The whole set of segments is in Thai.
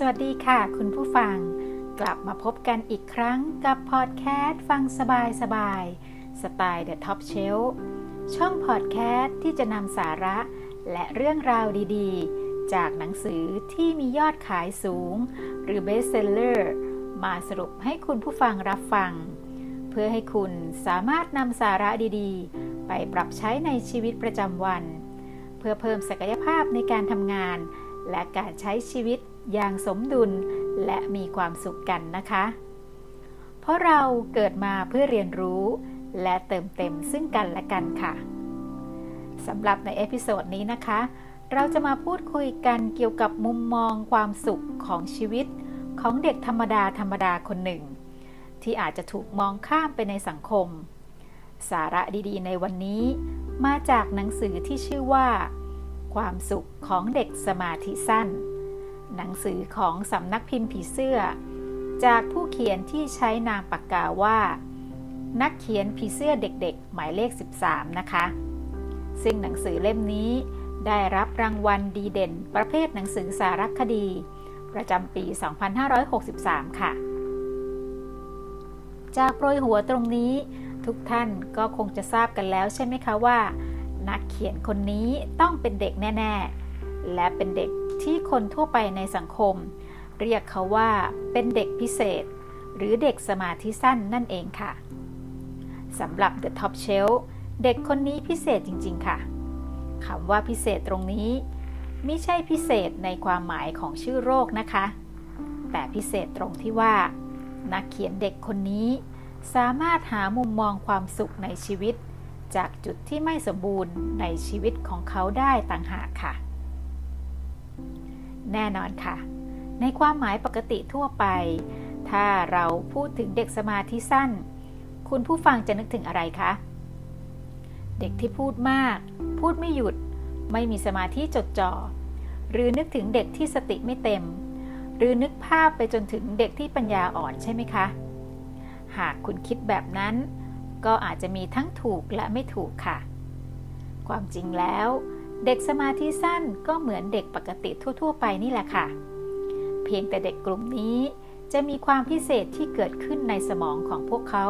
สวัสดีค่ะ คุณผู้ฟัง กลับมาพบกันอีกครั้งกับพอดแคสต์ฟังสบายสบายสไตล์ The Top Shelf ช่องพอดแคสต์ที่จะนำสาระ และเรื่องราวดีๆ จากหนังสือที่มียอดขายสูง หรือ Best Seller มาสรุปให้คุณผู้ฟังรับฟัง เพื่อให้คุณสามารถนำสาระดีๆ ไปปรับใช้ในชีวิตประจำวัน เพื่อเพิ่มศักยภาพในการทำงาน และการใช้ชีวิต อย่างสมดุลและมีความสุขกันนะคะ เพราะเราเกิดมาเพื่อเรียนรู้และเติมเต็มซึ่งกันและกันค่ะสำหรับในเอพิโซดนี้นะคะ เราจะมาพูดคุยกันเกี่ยวกับมุมมองความสุขของชีวิต ของเด็กธรรมดาธรรมดาคนหนึ่ง ที่อาจจะถูกมองข้ามไปในสังคม สาระดีๆ ในวันนี้ มาจากหนังสือที่ชื่อว่า ความสุขของเด็กสมาธิสั้น หนังสือของสำนักพิมพ์ผีเสื้อ จากผู้เขียนที่ใช้นามปากกาว่า นักเขียนผีเสื้อเด็กๆ หมายเลข 13 นะคะ ซึ่งหนังสือเล่มนี้ได้รับรางวัลดีเด่น ประเภทหนังสือสารคดี ประจำปี 2563 ค่ะ จากโปรยหัวตรงนี้ทุกท่านก็คงจะทราบกันแล้วใช่ไหมคะว่า นักเขียนคนนี้ต้องเป็นเด็กแน่ ๆ และเป็นเด็ก ที่คนทั่วไปในสังคม เรียกเขาว่าเป็นเด็กพิเศษ หรือเด็กสมาธิสั้นนั่นเองค่ะสำหรับ The Top Shelf เด็กคนนี้พิเศษจริง ๆ ค่ะคำว่าพิเศษตรงนี้ไม่ใช่พิเศษในความหมายของชื่อโรคนะคะ แต่พิเศษตรงที่ว่า นักเขียนเด็กคนนี้สามารถหามุมมองความสุขในชีวิต จากจุดที่ไม่สมบูรณ์ในชีวิตของเขาได้ต่างหากค่ะ แน่นอนค่ะ ในความหมายปกติทั่วไป ถ้าเราพูดถึงเด็กสมาธิสั้น คุณผู้ฟังจะนึกถึงอะไรคะ เด็กที่พูดมาก พูดไม่หยุด ไม่มีสมาธิจดจ่อ หรือนึกถึงเด็กที่สติไม่เต็ม หรือนึกภาพไปจนถึงเด็กที่ปัญญาอ่อนใช่ไหมคะ หากคุณคิดแบบนั้น ก็อาจจะมีทั้งถูกและไม่ถูกค่ะ ความจริงแล้ว เด็กสมาธิสั้นก็เหมือนเด็กปกติทั่ว ๆ ไปนี่แหละค่ะ เพียงแต่เด็กกลุ่มนี้จะมีความพิเศษที่เกิดขึ้นในสมองของพวกเขา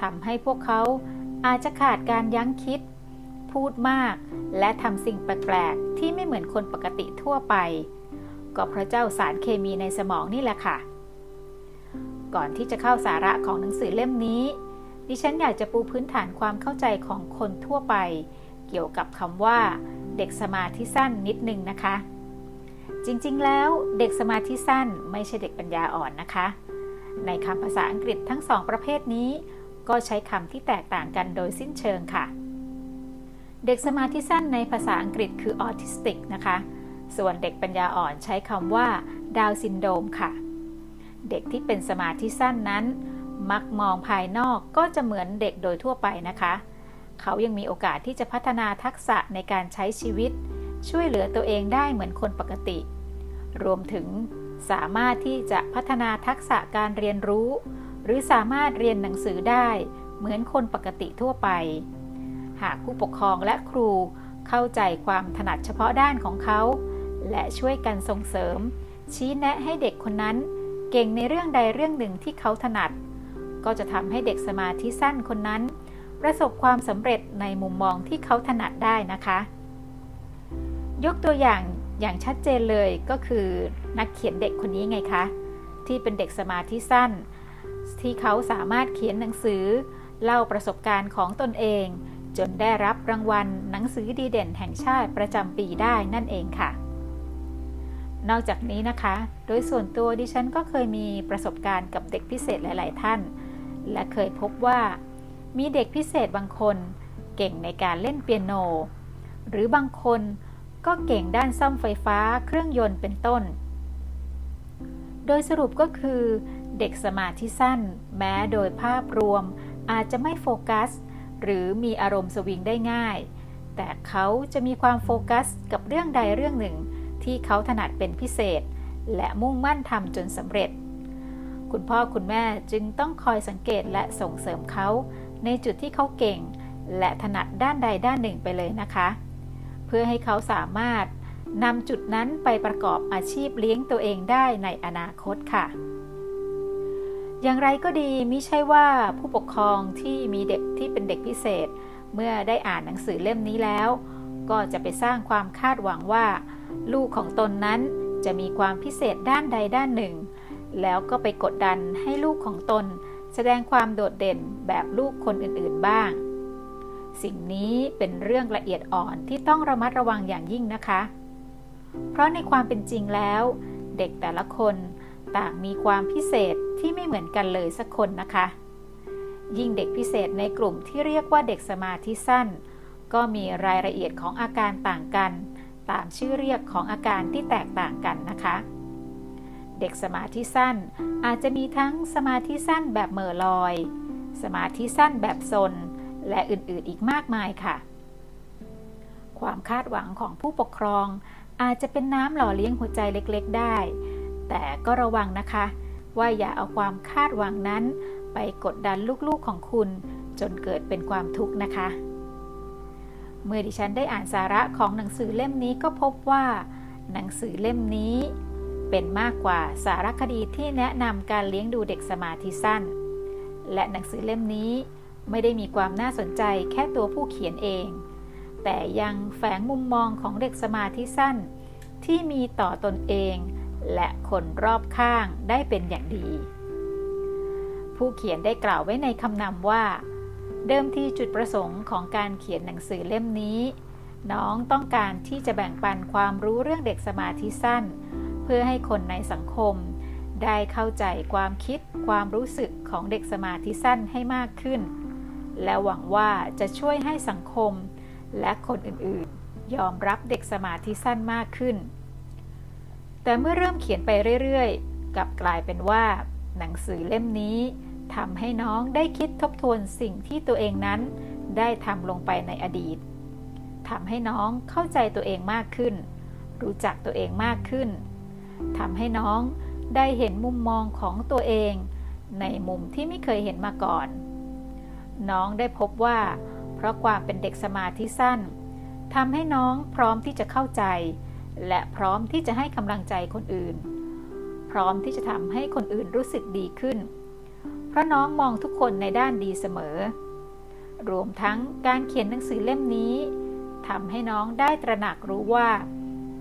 ทำให้พวกเขาอาจจะขาดการยั้งคิด พูดมาก และทำสิ่งแปลกๆ ที่ไม่เหมือนคนปกติทั่วไป ก็เพราะเจ้าสารเคมีในสมองนี่แหละค่ะ ก่อนที่จะเข้าสาระของหนังสือเล่มนี้ ดิฉันอยากจะปูพื้นฐานความเข้าใจของคนทั่วไป เกี่ยวกับคำว่า เด็กสมาธิสั้นนิดนึงนะคะ จริงๆ แล้วเด็กสมาธิสั้นไม่ใช่เด็กปัญญาอ่อนนะคะ ในคำภาษาอังกฤษทั้งสองประเภทนี้ ก็ใช้คำที่แตกต่างกันโดยสิ้นเชิงค่ะ เด็กสมาธิสั้นในภาษาอังกฤษคือออทิสติกนะคะ ส่วนเด็กปัญญาอ่อนใช้คำว่าดาวซินโดมค่ะ เด็กที่เป็นสมาธิสั้นนั้น มักมองภายนอกก็จะเหมือนเด็กโดยทั่วไปนะคะเขายังมีโอกาสที่จะพัฒนาทักษะในการใช้ชีวิต ช่วยเหลือตัวเองได้เหมือนคนปกติ รวมถึงสามารถที่จะพัฒนาทักษะการเรียนรู้ หรือสามารถเรียนหนังสือได้เหมือนคนปกติทั่วไป หากผู้ปกครองและครูเข้าใจความถนัดเฉพาะด้านของเขา และช่วยกันส่งเสริม ชี้แนะให้เด็กคนนั้น เก่งในเรื่องใดเรื่องหนึ่งที่เขาถนัด ก็จะทำให้เด็กสมาธิสั้นคนนั้น ประสบความสำเร็จในมุมมองที่เขาถนัดได้นะคะ ยกตัวอย่างอย่างชัดเจนเลยก็คือนักเขียนเด็กคนนี้ไงคะ ที่เป็นเด็กสมาธิสั้น ที่เขาสามารถเขียนหนังสือ เล่าประสบการณ์ของตนเอง จนได้รับรางวัลหนังสือดีเด่นแห่งชาติประจำปีได้นั่นเองค่ะ นอกจากนี้นะคะ โดยส่วนตัวดิฉันก็เคยมีประสบการณ์กับเด็กพิเศษหลาย ๆ ท่าน และเคยพบว่า มีเด็กพิเศษบางคนเก่งในการเล่นเปียโน หรือบางคนก็เก่งด้านซ่อมไฟฟ้าเครื่องยนต์เป็นต้น โดยสรุปก็คือเด็กสมาธิสั้น แม้โดยภาพรวมอาจจะไม่โฟกัส หรือมีอารมณ์สวิงได้ง่าย แต่เขาจะมีความโฟกัสกับเรื่องใดเรื่องหนึ่ง ที่เขาถนัดเป็นพิเศษ และมุ่งมั่นทำจนสำเร็จ คุณพ่อคุณแม่จึงต้องคอยสังเกตและส่งเสริมเขา ในจุดที่เขาเก่ง และถนัดด้านใดด้านหนึ่งไปเลยนะคะ เพื่อให้เขาสามารถนำจุดนั้นไปประกอบอาชีพเลี้ยงตัวเองได้ในอนาคตค่ะ อย่างไรก็ดีมิใช่ว่าผู้ปกครองที่มีเด็กที่เป็นเด็กพิเศษ เมื่อได้อ่านหนังสือเล่มนี้แล้ว ก็จะไปสร้างความคาดหวังว่า ลูกของตนนั้นจะมีความพิเศษด้านใดด้านหนึ่ง แล้วก็ไปกดดันให้ลูกของตน แสดงความโดดเด่นแบบลูกคนอื่นๆบ้าง สิ่งนี้เป็นเรื่องละเอียดอ่อนที่ต้องระมัดระวังอย่างยิ่งนะคะ เพราะในความเป็นจริงแล้ว เด็กแต่ละคนต่างมีความพิเศษที่ไม่เหมือนกันเลยสักคนนะคะ ยิ่งเด็กพิเศษในกลุ่มที่เรียกว่าเด็กสมาธิสั้น ก็มีรายละเอียดของอาการต่างกัน ตามชื่อเรียกของอาการที่แตกต่างกันนะคะ เด็กสมาธิสั้น อาจจะมีทั้งสมาธิสั้นแบบเหม่อลอย สมาธิสั้นแบบซน และอื่นๆอีกมากมายค่ะ ความคาดหวังของผู้ปกครอง อาจจะเป็นน้ำหล่อเลี้ยงหัวใจเล็กๆได้ แต่ก็ระวังนะคะ ว่าอย่าเอาความคาดหวังนั้น ไปกดดันลูกๆของคุณ จนเกิดเป็นความทุกข์นะคะ เมื่อดิฉันได้อ่านสาระของหนังสือเล่มนี้ก็พบว่า หนังสือเล่มนี้ เป็นมากกว่าสารคดีที่แนะนำการเลี้ยงดูเด็กสมาธิสั้น และหนังสือเล่มนี้ไม่ได้มีความน่าสนใจแค่ตัวผู้เขียนเอง แต่ยังแฝงมุมมองของเด็กสมาธิสั้น ที่มีต่อตนเอง และคนรอบข้างได้เป็นอย่างดี ผู้เขียนได้กล่าวไว้ในคำนำว่า เดิมที่จุดประสงค์ของการเขียนหนังสือเล่มนี้ น้องต้องการที่จะแบ่งปันความรู้เรื่องเด็กสมาธิสั้น พื่อให้คนในสังคม ได้เข้าใจความคิดความรู้สึกของเด็กสมาธิสั้นให้มากขึ้น และหวังว่าจะช่วยให้สังคม และคนอื่นๆ ยอมรับเด็กสมาธิสั้นมากขึ้น แต่เมื่อเริ่มเขียนไปเรื่อยๆ กลับกลายเป็นว่า หนังสือเล่มนี้ทำให้น้องได้คิดทบทวนสิ่งที่ตัวเองนั้น ได้ทำลงไปในอดีตทำให้น้องเข้าใจตัวเองมากขึ้น รู้จักตัวเองมากขึ้น ทำให้น้องได้เห็นมุมมองของตัวเอง ในมุมที่ไม่เคยเห็นมาก่อน น้องได้พบว่า เพราะความเป็นเด็กสมาธิสั้นทำให้น้องพร้อมที่จะเข้าใจ และพร้อมที่จะให้กำลังใจคนอื่น พร้อมที่จะทำให้คนอื่นรู้สึกดีขึ้น เพราะน้องมองทุกคนในด้านดีเสมอ รวมทั้งการเขียนหนังสือเล่มนี้ทำให้น้องได้ตระหนักรู้ว่า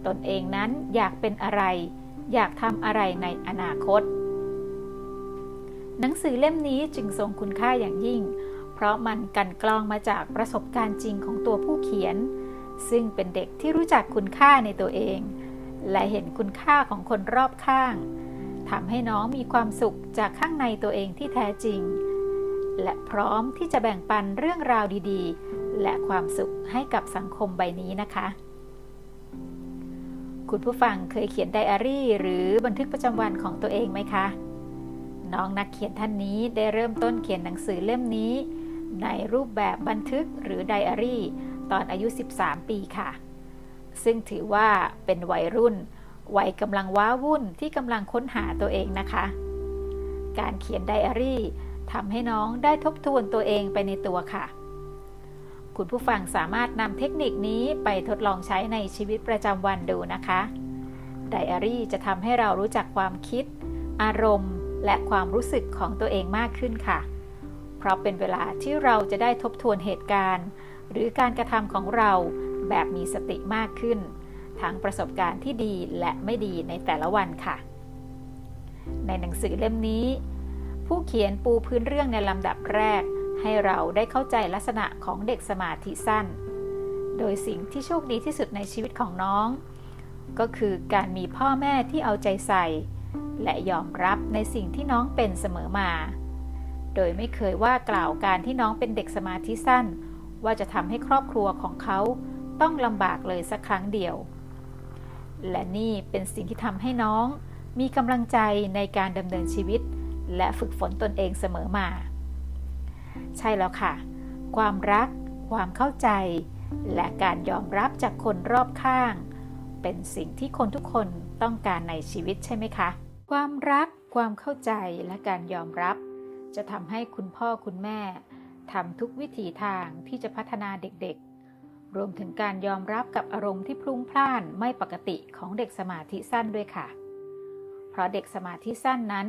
ตนเองนั้นอยากเป็นอะไร อยากทำอะไรในอนาคต หนังสือเล่มนี้จึงทรงคุณค่าอย่างยิ่ง เพราะมันกันกรองมาจากประสบการณ์จริงของตัวผู้เขียน ซึ่งเป็นเด็กที่รู้จักคุณค่าในตัวเอง และเห็นคุณค่าของคนรอบข้างทำให้น้องมีความสุขจากข้างในตัวเองที่แท้จริง และพร้อมที่จะแบ่งปันเรื่องราวดีๆ และความสุขให้กับสังคมใบนี้นะคะ คุณผู้ฟังเคยเขียนไดอารี่ หรือบันทึกประจำวันของตัวเองไหมคะ น้องนักเขียนท่านนี้ได้เริ่มต้นเขียนหนังสือเล่มนี้ ในรูปแบบบันทึกหรือไดอารี่ ตอนอายุ 13 ปีค่ะ ซึ่งถือว่าเป็นวัยรุ่น วัยกำลังว้าวุ่นที่กำลังค้นหาตัวเองนะคะ การเขียนไดอารี่ทำให้น้องได้ทบทวนตัวเองไปในตัวค่ะ คุณผู้ฟังสามารถนำเทคนิคนี้ไปทดลองใช้ในชีวิตประจำวันดูนะคะ ไดอารี่จะทำให้เรารู้จักความคิด อารมณ์ และความรู้สึกของตัวเองมากขึ้นค่ะ เพราะเป็นเวลาที่เราจะได้ทบทวนเหตุการณ์ หรือการกระทำของเราแบบมีสติมากขึ้น ทั้งประสบการณ์ที่ดีและไม่ดีในแต่ละวันค่ะ ในหนังสือเล่มนี้ ผู้เขียนปูพื้นเรื่องในลำดับแรก ให้เราได้เข้าใจลักษณะของเด็กสมาธิสั้น โดยสิ่งที่โชคดีที่สุดในชีวิตของน้อง ก็คือการมีพ่อแม่ที่เอาใจใส่ และยอมรับในสิ่งที่น้องเป็นเสมอมา โดยไม่เคยว่ากล่าวการที่น้องเป็นเด็กสมาธิสั้น ว่าจะทำให้ครอบครัวของเขาต้องลำบากเลยสักครั้งเดียว และนี่เป็นสิ่งที่ทำให้น้องมีกำลังใจในการดำเนินชีวิต และฝึกฝนตนเองเสมอมา ใช่แล้วค่ะ ความรัก ความเข้าใจ และการยอมรับจากคนรอบข้าง เป็นสิ่งที่คนทุกคนต้องการในชีวิตใช่ไหมคะ ความรัก ความเข้าใจและการยอมรับ จะทำให้คุณพ่อคุณแม่ทำทุกวิถีทางที่จะพัฒนาเด็กๆ รวมถึงการยอมรับกับอารมณ์ที่พลุ่งพล่านไม่ปกติของเด็กสมาธิสั้นด้วยค่ะ เพราะเด็กสมาธิสั้นนั้น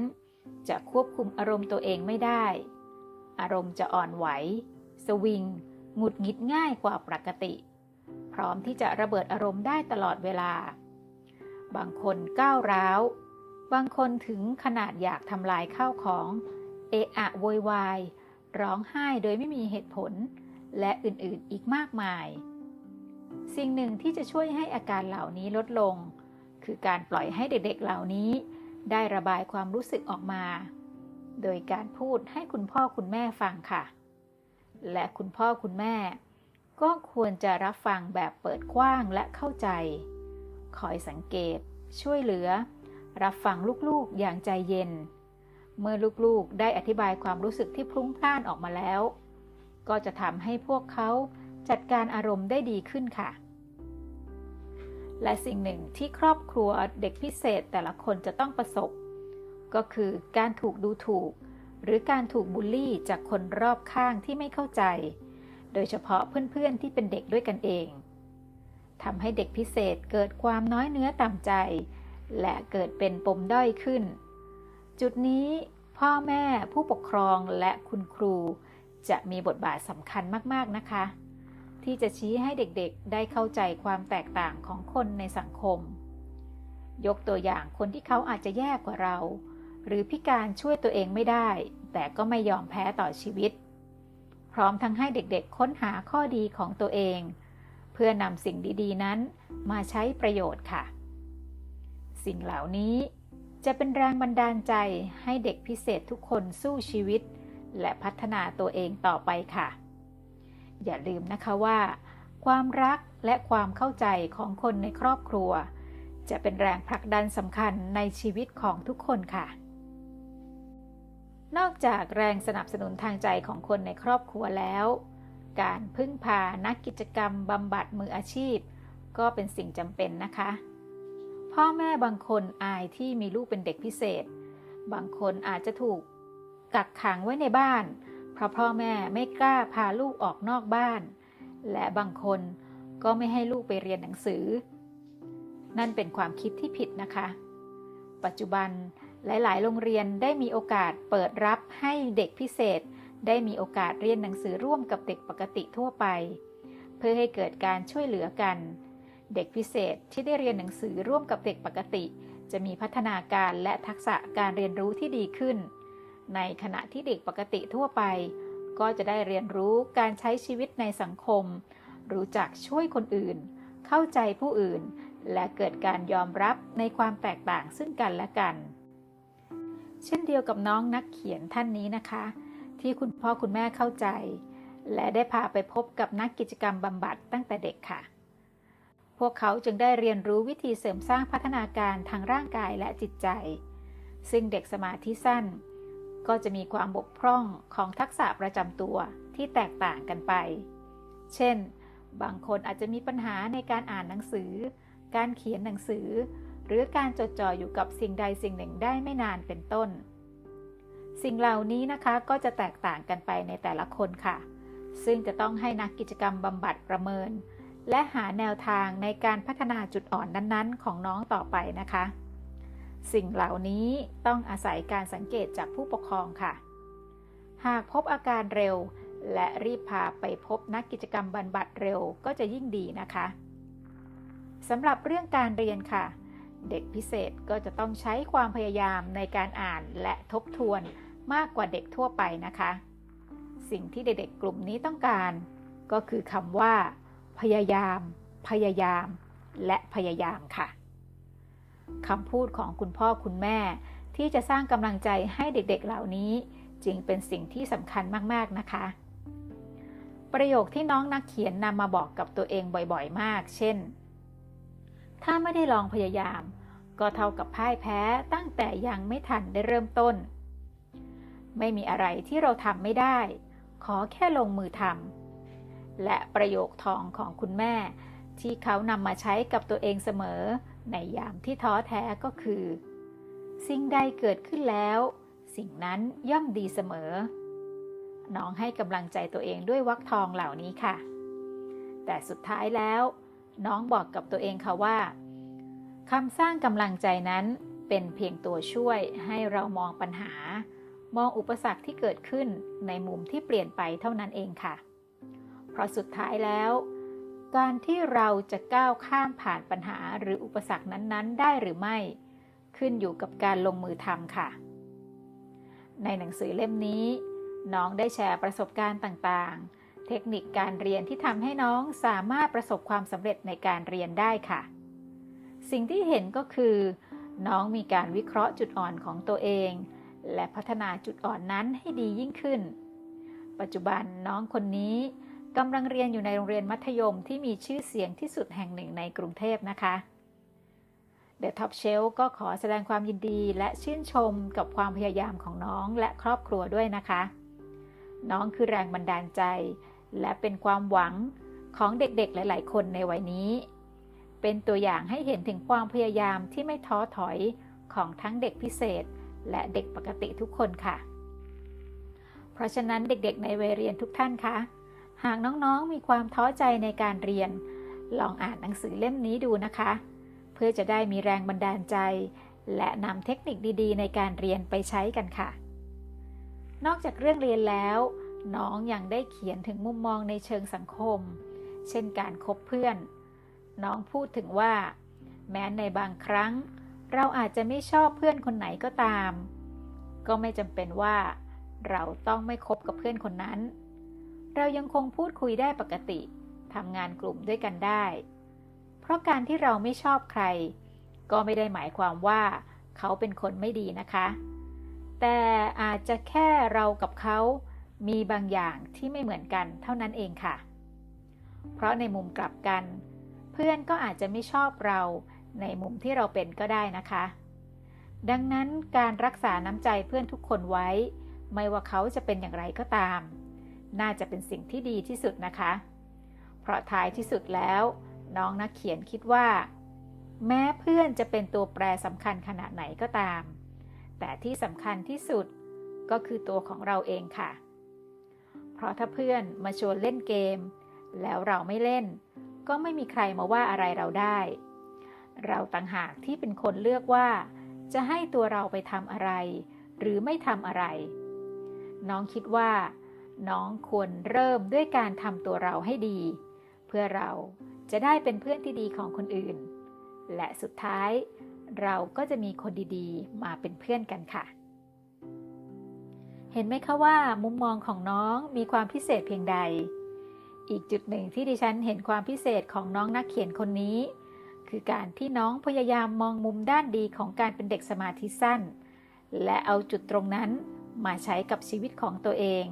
จะควบคุมอารมณ์ตัวเองไม่ได้ อารมณ์จะอ่อนไหว สวิง หงุดหงิดง่ายกว่าปกติ พร้อมที่จะระเบิดอารมณ์ได้ตลอดเวลา บางคนก้าวร้าว บางคนถึงขนาดอยากทำลายข้าวของ เอะอะโวยวาย ร้องไห้โดยไม่มีเหตุผล และอื่นๆอีกมากมาย สิ่งหนึ่งที่จะช่วยให้อาการเหล่านี้ลดลง คือการปล่อยให้เด็กๆเหล่านี้ได้ระบายความรู้สึกออกมา โดยการพูดให้คุณพ่อคุณแม่ฟังค่ะ และคุณพ่อคุณแม่ ก็ควรจะรับฟังแบบเปิดกว้างและเข้าใจ คอยสังเกต ช่วยเหลือ รับฟังลูกๆอย่างใจเย็น เมื่อลูกๆได้อธิบายความรู้สึกที่พลุ้งพล่านออกมาแล้ว ก็จะทำให้พวกเขาจัดการอารมณ์ได้ดีขึ้นค่ะ และสิ่งหนึ่งที่ครอบครัวเด็กพิเศษแต่ละคนจะต้องประสบ ก็คือการถูกดูถูก หรือการถูกบูลลี่จากคนรอบข้างที่ไม่เข้าใจ โดยเฉพาะเพื่อนๆที่เป็นเด็กด้วยกันเองทำให้เด็กพิเศษเกิดความน้อยเนื้อต่ำใจ และเกิดเป็นปมด้อยขึ้น จุดนี้พ่อแม่ผู้ปกครองและคุณครูจะมีบทบาทสำคัญมาก ๆ นะคะ ที่จะชี้ให้เด็กๆ ได้เข้าใจความแตกต่างของคนในสังคม ยกตัวอย่างคนที่เขาอาจจะแย่กว่าเรา หรือพิการช่วยตัวเองไม่ได้ แต่ก็ไม่ยอมแพ้ต่อชีวิต พร้อมทั้งให้เด็กๆค้นหาข้อดีของตัวเอง เพื่อนำสิ่งดีๆนั้นมาใช้ประโยชน์ค่ะ สิ่งเหล่านี้จะเป็นแรงบันดาลใจให้เด็กพิเศษทุกคนสู้ชีวิต และพัฒนาตัวเองต่อไปค่ะ อย่าลืมนะคะว่า ความรักและความเข้าใจของคนในครอบครัว จะเป็นแรงผลักดันสำคัญในชีวิตของทุกคนค่ะ นอกจากแรงสนับสนุนทางใจของคนในครอบครัวแล้ว การพึ่งพานักกิจกรรมบำบัดมืออาชีพ ก็เป็นสิ่งจำเป็นนะคะ พ่อแม่บางคนอายที่มีลูกเป็นเด็กพิเศษ บางคนอาจจะถูกกักขังไว้ในบ้าน เพราะพ่อแม่ไม่กล้าพาลูกออกนอกบ้าน และบางคนก็ไม่ให้ลูกไปเรียนหนังสือ นั่นเป็นความคิดที่ผิดนะคะ ปัจจุบัน หลาย ๆ โรงเรียนได้มีโอกาสเปิดรับให้เด็กพิเศษ ได้มีโอกาสเรียนหนังสือร่วมกับเด็กปกติทั่วไป เพื่อให้เกิดการช่วยเหลือกัน เด็กพิเศษที่ได้เรียนหนังสือร่วมกับเด็กปกติ จะมีพัฒนาการและทักษะการเรียนรู้ที่ดีขึ้น ในขณะที่เด็กปกติทั่วไป ก็จะได้เรียนรู้การใช้ชีวิตในสังคม รู้จักช่วยคนอื่น เข้าใจผู้อื่น และเกิดการยอมรับในความแตกต่างซึ่งกันและกัน เช่นเดียวกับน้องนักเขียนท่านนี้นะคะ ที่คุณพ่อคุณแม่เข้าใจ และได้พาไปพบกับนักกิจกรรมบำบัดตั้งแต่เด็กค่ะ พวกเขาจึงได้เรียนรู้วิธีเสริมสร้างพัฒนาการทางร่างกายและจิตใจ ซึ่งเด็กสมาธิสั้น ก็จะมีความบกพร่องของทักษะประจำตัวที่แตกต่างกันไป เช่น บางคนอาจจะมีปัญหาในการอ่านหนังสือ การเขียนหนังสือ หรือการจดจ่ออยู่กับสิ่งใดสิ่งหนึ่งได้ไม่นานเป็นต้น สิ่งเหล่านี้นะคะก็จะแตกต่างกันไปในแต่ละคนค่ะ ซึ่งจะต้องให้นักกิจกรรมบำบัดประเมิน และหาแนวทางในการพัฒนาจุดอ่อนนั้นๆ ของน้องต่อไปนะคะ สิ่งเหล่านี้ต้องอาศัยการสังเกตจากผู้ปกครองค่ะ หากพบอาการเร็ว และรีบพาไปพบนักกิจกรรมบำบัดเร็วก็จะยิ่งดีนะคะสำหรับเรื่องการเรียนค่ะ เด็กพิเศษก็จะต้องใช้ความพยายามในการอ่านและทบทวนมากกว่าเด็กทั่วไปนะคะ สิ่งที่เด็กๆกลุ่มนี้ต้องการ ก็คือคำว่า พยายาม พยายาม และพยายามค่ะคำพูดของคุณพ่อคุณแม่ ที่จะสร้างกำลังใจให้เด็กๆเหล่านี้ จึงเป็นสิ่งที่สำคัญมากๆนะคะ ประโยคที่น้องนักเขียนนำมาบอกกับตัวเองบ่อยๆ มาก เช่น ถ้าไม่ได้ลองพยายาม ก็เท่ากับพ่ายแพ้ตั้งแต่ยังไม่ทันได้เริ่มต้น ไม่มีอะไรที่เราทำไม่ได้ ขอแค่ลงมือทำและประโยคทองของคุณแม่ ที่เขานำมาใช้กับตัวเองเสมอ ในยามที่ท้อแท้ก็คือ สิ่งใดเกิดขึ้นแล้ว สิ่งนั้นย่อมดีเสมอ น้องให้กำลังใจตัวเองด้วยวักทองเหล่านี้ค่ะ แต่แต่สุดท้ายแล้ว น้องบอกกับตัวเองค่ะว่าคำสร้างกำลังใจนั้นเป็นเพียงตัวช่วยให้เรามองปัญหา มองอุปสรรคที่เกิดขึ้นในมุมที่เปลี่ยนไปเท่านั้นเองค่ะ เพราะสุดท้ายแล้ว การที่เราจะก้าวข้ามผ่านปัญหาหรืออุปสรรคนั้นๆ ได้หรือไม่ ขึ้นอยู่กับการลงมือทำค่ะ ในหนังสือเล่มนี้ น้องได้แชร์ประสบการณ์ต่างๆ เทคนิคการเรียนที่ทำให้น้องสามารถประสบความสำเร็จในการเรียนได้ค่ะ สิ่งที่เห็นก็คือ น้องมีการวิเคราะห์จุดอ่อนของตัวเอง และพัฒนาจุดอ่อนนั้นให้ดียิ่งขึ้น ปัจจุบันน้องคนนี้กำลังเรียนอยู่ในโรงเรียนมัธยมที่มีชื่อเสียงที่สุดแห่งหนึ่งในกรุงเทพนะคะ The Top Shelf ก็ขอแสดงความยินดีและชื่นชมกับความพยายามของน้องและครอบครัวด้วยนะคะ น้องคือแรงบันดาลใจ และเป็นความหวังของเด็กๆหลายๆ คนในวัยนี้ เป็นตัวอย่างให้เห็นถึงความพยายามที่ไม่ท้อถอยของทั้งเด็กพิเศษ และเด็กปกติทุกคนค่ะ เพราะฉะนั้นเด็กๆ ในวัยเรียนทุกท่านคะ หากน้องๆ มีความท้อใจในการเรียน ลองอ่านหนังสือเล่มนี้ดูนะคะ เพื่อจะได้มีแรงบันดาลใจ และนำเทคนิคดีๆ ในการเรียนไปใช้กันค่ะ นอกจากเรื่องเรียนแล้ว น้องยังได้เขียนถึงมุมมองในเชิงสังคม เช่นการคบเพื่อน น้องพูดถึงว่า แม้ในบางครั้ง เราอาจจะไม่ชอบเพื่อนคนไหนก็ตาม ก็ไม่จำเป็นว่า เราต้องไม่คบกับเพื่อนคนนั้น เรายังคงพูดคุยได้ปกติทำงานกลุ่มด้วยกันได้ เพราะการที่เราไม่ชอบใคร ก็ไม่ได้หมายความว่าเขาเป็นคนไม่ดีนะคะ แต่อาจจะแค่เรากับเขา มีบางอย่างที่ไม่เหมือนกันเท่านั้นเองค่ะ เพราะในมุมกลับกัน เพื่อนก็อาจจะไม่ชอบเราในมุมที่เราเป็นก็ได้นะคะ ดังนั้นการรักษาน้ำใจเพื่อนทุกคนไว้ ไม่ว่าเขาจะเป็นอย่างไรก็ตาม น่าจะเป็นสิ่งที่ดีที่สุดนะคะ เพราะท้ายที่สุดแล้ว น้องนักเขียนคิดว่า แม้เพื่อนจะเป็นตัวแปรสำคัญขนาดไหนก็ตาม แต่ที่สำคัญที่สุดก็คือตัวของเราเองค่ะ เพราะถ้าเพื่อนมาชวนเล่นเกม แล้วเราไม่เล่น ก็ไม่มีใครมาว่าอะไรเราได้ เราต่างหากที่เป็นคนเลือกว่า จะให้ตัวเราไปทำอะไร หรือไม่ทำอะไร น้องคิดว่า น้องควรเริ่มด้วยการทำตัวเราให้ดี เพื่อเราจะได้เป็นเพื่อนที่ดีของคนอื่น และสุดท้าย เราก็จะมีคนดีๆ มาเป็นเพื่อนกันค่ะ เห็นไหมคะว่ามุมมองของน้องมีความพิเศษเพียงใด อีกจุดหนึ่งที่ดิฉันเห็นความพิเศษของน้องนักเขียนคนนี้ คือการที่น้องพยายามมองมุมด้านดีของการเป็นเด็กสมาธิสั้น และเอาจุดตรงนั้นมาใช้กับชีวิตของตัวเอง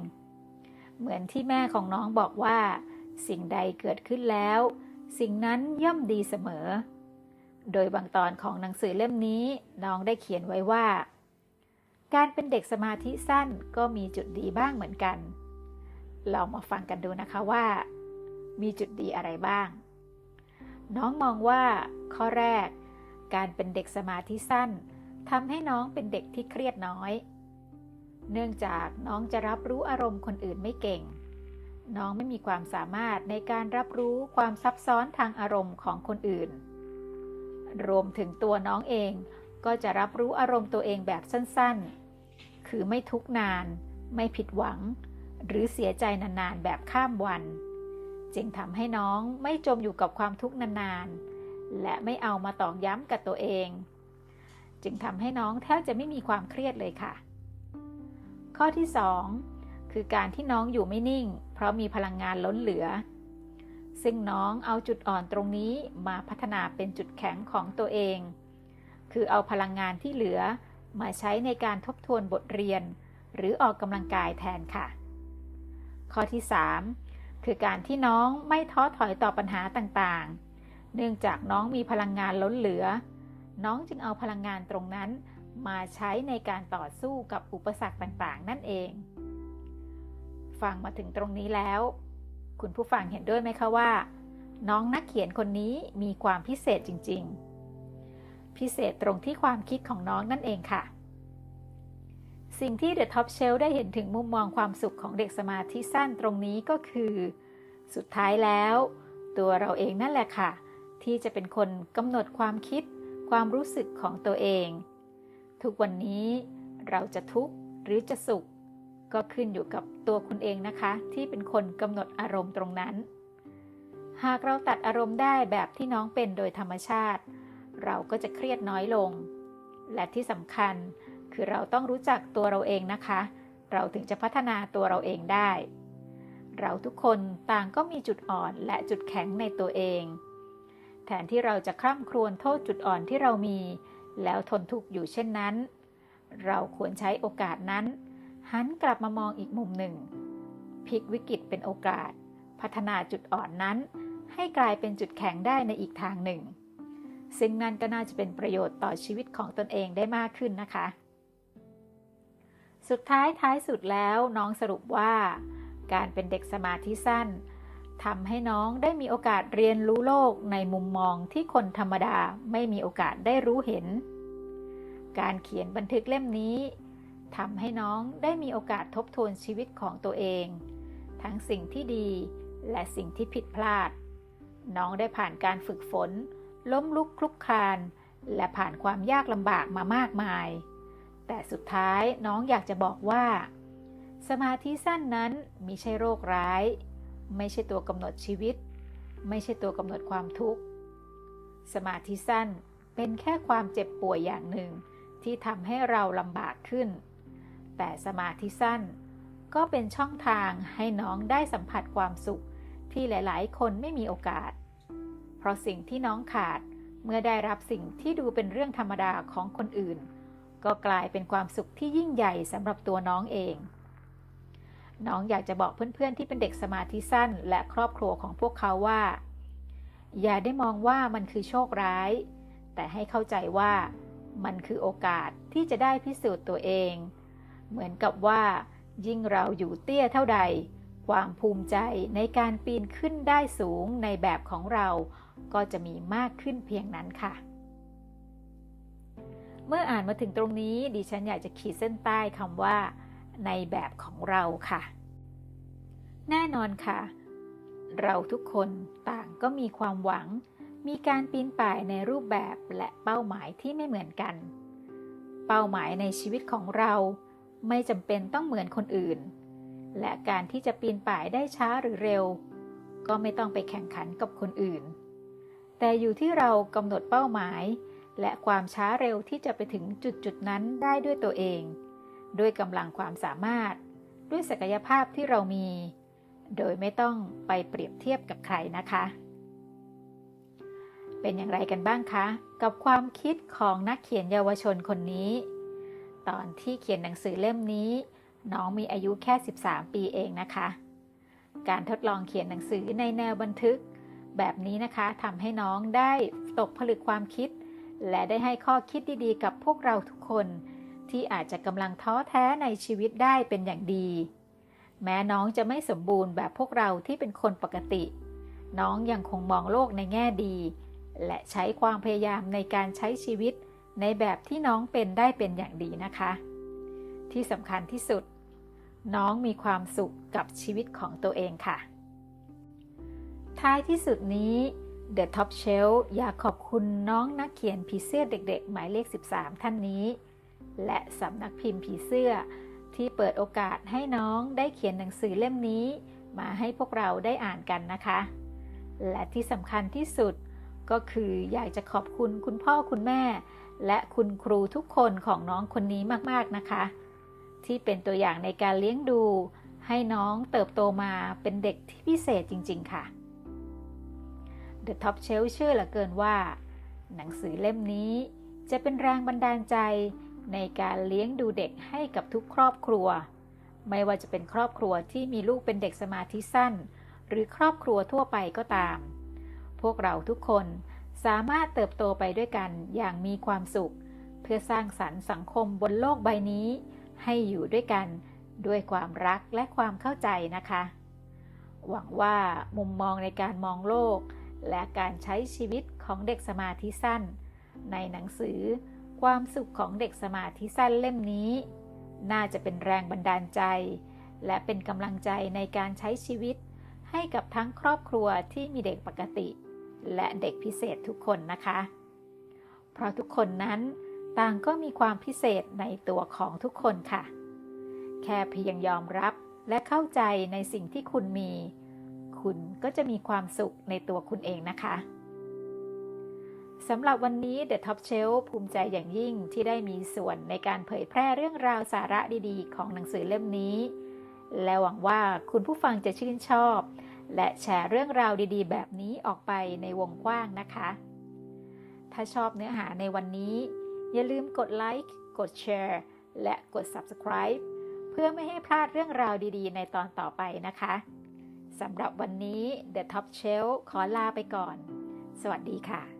เหมือนที่แม่ของน้องบอกว่า สิ่งใดเกิดขึ้นแล้ว สิ่งนั้นย่อมดีเสมอ โดยบางตอนของหนังสือเล่มนี้น้องได้เขียนไว้ว่า การเป็นเด็กสมาธิสั้นก็มีจุดดีบ้างเหมือนกันลองมาฟังกันดูนะคะว่า มีจุดดีอะไรบ้าง น้องมองว่าข้อแรก การเป็นเด็กสมาธิสั้นทำให้น้องเป็นเด็กที่เครียดน้อย เนื่องจากน้องจะรับรู้อารมณ์คนอื่นไม่เก่ง น้องไม่มีความสามารถในการรับรู้ความซับซ้อนทางอารมณ์ของคนอื่น รวมถึงตัวน้องเองก็จะรับรู้อารมณ์ตัวเองแบบสั้นๆ คือไม่ทุกนาน ไม่ผิดหวัง หรือเสียใจนานๆ แบบข้ามวัน จึงทำให้น้องไม่จมอยู่กับความทุกข์นานๆ และไม่เอามาตอกย้ำกับตัวเอง จึงทำให้น้องแทบจะไม่มีความเครียดเลยค่ะ ข้อที่ 2 คือการที่น้องอยู่ไม่นิ่ง เพราะมีพลังงานล้นเหลือ ซึ่งน้องเอาจุดอ่อนตรงนี้มาพัฒนาเป็นจุดแข็งของตัวเอง คือเอาพลังงานที่เหลือ มาใช้ในการทบทวนบทเรียน หรือออกกำลังกายแทนค่ะ ข้อที่ 3 คือการที่น้องไม่ท้อถอยต่อปัญหาต่างๆ เนื่องจากน้องมีพลังงานล้นเหลือ น้องจึงเอาพลังงานตรงนั้น มาใช้ในการต่อสู้กับอุปสรรคต่างๆ นั่นเอง ฟังมาถึงตรงนี้แล้ว คุณผู้ฟังเห็นด้วยไหมคะว่า น้องนักเขียนคนนี้มีความพิเศษจริง ๆ พิเศษตรงที่ความคิดของน้องนั่นเองค่ะ สิ่งที่ The Top Shelf ได้เห็นถึงมุมมองความสุขของเด็กสมาธิสั้นตรงนี้ก็คือ สุดท้ายแล้วตตัวเราเองนั่นแหละค่ะ ที่จะเป็นคนกำหนดความคิด ความรู้สึกของตัวเอง ทุกวันนี้เราจะทุกข์หรือจะสุข ก็ขึ้นอยู่กับตัวคุณเองนะคะ ที่เป็นคนกำหนดอารมณ์ตรงนั้น หากเราตัดอารมณ์ได้แบบที่น้องเป็นโดยธรรมชาติ เราก็จะเครียดน้อยลง และที่สำคัญคือเราต้องรู้จักตัวเราเองนะคะ เราถึงจะพัฒนาตัวเราเองได้ เราทุกคนต่างก็มีจุดอ่อนและจุดแข็งในตัวเอง แทนที่เราจะคร่ำครวญโทษจุดอ่อนที่เรามี แล้วทนทุกข์อยู่เช่นนั้น เราควรใช้โอกาสนั้น หันกลับมามองอีกมุมหนึ่งพลิกวิกฤตเป็นโอกาส พัฒนาจุดอ่อนนั้น ให้กลายเป็นจุดแข็งได้ในอีกทางหนึ่ง ซึ่งนั่นก็น่าจะเป็นประโยชน์ต่อชีวิตของตนเองได้มากขึ้นนะคะ สุดท้ายท้ายสุดแล้วน้องสรุปว่า การเป็นเด็กสมาธิสั้นทำให้น้องได้มีโอกาสเรียนรู้โลกในมุมมองที่คนธรรมดาไม่มีโอกาสได้รู้เห็น การเขียนบันทึกเล่มนี้ทำให้น้องได้มีโอกาสทบทวนชีวิตของตัวเอง ทั้งสิ่งที่ดีและสิ่งที่ผิดพลาด น้องได้ผ่านการฝึกฝน ล้มลุกคลุกคลาน และผ่านความยากลำบากมามากมาย แต่สุดท้ายน้องอยากจะบอกว่า สมาธิสั้นนั้นมิใช่โรคร้าย ไม่ใช่ตัวกำหนดชีวิต ไม่ใช่ตัวกำหนดความทุกข์ สมาธิสั้นเป็นแค่ความเจ็บป่วยอย่างหนึ่งที่ทำให้เราลำบากขึ้น แต่สมาธิสั้นก็เป็นช่องทางให้น้องได้สัมผัสความสุขที่หลาย ๆ คนไม่มีโอกาส เพราะสิ่งที่น้องขาดเมื่อได้รับสิ่งที่ดูเป็นเรื่องธรรมดาของคนอื่น ก็กลายเป็นความสุขที่ยิ่งใหญ่สำหรับตัวน้องเอง น้องอยากจะบอกเพื่อนๆที่เป็นเด็กสมาธิสั้น และครอบครัวของพวกเขาว่า อย่าได้มองว่ามันคือโชคร้าย แต่ให้เข้าใจว่ามันคือโอกาสที่จะได้พิสูจน์ตัวเอง เหมือนกับว่า ยิ่งเราอยู่เตี้ยเท่าใด ความภูมิใจในการปีนขึ้นได้สูงในแบบของเรา ก็จะมีมากขึ้นเพียงนั้นค่ะ เมื่ออ่านมาถึงตรงนี้ดิฉันอยากจะขีดเส้นใต้คำว่า ในแบบของเราค่ะ แน่นอนค่ะ เราทุกคนต่างก็มีความหวัง มีการปีนป่ายในรูปแบบและเป้าหมายที่ไม่เหมือนกัน เป้าหมายในชีวิตของเราไม่จำเป็นต้องเหมือนคนอื่น และการที่จะปีนป่ายได้ช้าหรือเร็ว ก็ไม่ต้องไปแข่งขันกับคนอื่น แต่อยู่ที่เรากำหนดเป้าหมาย และความช้าเร็วที่จะไปถึงจุดจุดนั้นได้ด้วยตัวเอง ด้วยกำลังความสามารถ ด้วยศักยภาพที่เรามี โดยไม่ต้องไปเปรียบเทียบกับใครนะคะ เป็นอย่างไรกันบ้างคะ กับความคิดของนักเขียนเยาวชนคนนี้ ตอนที่เขียนหนังสือเล่มนี้ น้องมีอายุแค่ 13 ปีเองนะคะ การทดลองเขียนหนังสือในแนวบันทึก แบบนี้นะคะทำให้น้องได้ตกผลึกความคิด และได้ให้ข้อคิดดีๆ กับพวกเราทุกคน ที่อาจจะกำลังท้อแท้ในชีวิตได้เป็นอย่างดี แม้น้องจะไม่สมบูรณ์แบบพวกเราที่เป็นคนปกติ น้องยังคงมองโลกในแง่ดี และใช้ความพยายามในการใช้ชีวิต ในแบบที่น้องเป็นได้เป็นอย่างดีนะคะ ที่สำคัญที่สุด น้องมีความสุขกับชีวิตของตัวเองค่ะ ท้ายที่สุดนี้ The Top Shelf อยากขอบคุณน้องนักเขียนผีเสื้อเด็กๆ หมายเลข 13 ท่านนี้ และสำนักพิมพ์ผีเสื้อ ที่เปิดโอกาสให้น้องได้เขียนหนังสือเล่มนี้ มาให้พวกเราได้อ่านกันนะคะ และที่สำคัญที่สุดก็คืออยากจะขอบคุณคุณพ่อคุณแม่ และคุณครูทุกคนของน้องคนนี้มากๆนะคะ ที่เป็นตัวอย่างในการเลี้ยงดู ให้น้องเติบโตมาเป็นเด็กที่พิเศษจริง ๆ ค่ะ The Top Shelf เชื่อเหลือเกินว่า หนังสือเล่มนี้จะเป็นแรงบันดาลใจในการเลี้ยงดูเด็กให้กับทุกครอบครัว ไม่ว่าจะเป็นครอบครัวที่มีลูกเป็นเด็กสมาธิสั้น หรือครอบครัวทั่วไปก็ตาม พวกเราทุกคนสามารถเติบโตไปด้วยกันอย่างมีความสุข เพื่อสร้างสรรค์สังคมบนโลกใบนี้ ให้อยู่ด้วยกันด้วยความรักและความเข้าใจนะคะ หวังว่ามุมมองในการมองโลก และการใช้ชีวิตของเด็กสมาธิสั้น ในหนังสือความสุขของเด็กสมาธิสั้นเล่มนี้ น่าจะเป็นแรงบันดาลใจ และเป็นกำลังใจในการใช้ชีวิต ให้กับทั้งครอบครัวที่มีเด็กปกติ และเด็กพิเศษทุกคนนะคะ เพราะทุกคนนั้นต่างก็มีความพิเศษในตัวของทุกคนค่ะ แค่เพียงยอมรับและเข้าใจในสิ่งที่คุณมี คุณก็จะมีความสุขในตัวคุณเองนะคะสำหรับวันนี้ The Top Shelf ภูมิใจอย่างยิ่งที่ได้มีส่วนในการเผยแพร่เรื่องราวสาระดีๆ ของหนังสือเล่มนี้ และหวังว่าคุณผู้ฟังจะชื่นชอบ และแชร์เรื่องราวดีๆ แบบนี้ออกไปในวงกว้างนะคะ ถ้าชอบเนื้อหาในวันนี้ อย่าลืมกดไลค์กดแชร์และกด Subscribe เพื่อไม่ให้พลาดเรื่องราวดีๆ ในตอนต่อไปนะคะ สำหรับวันนี้ The Top Shelf ขอลาไปก่อน สวัสดีค่ะ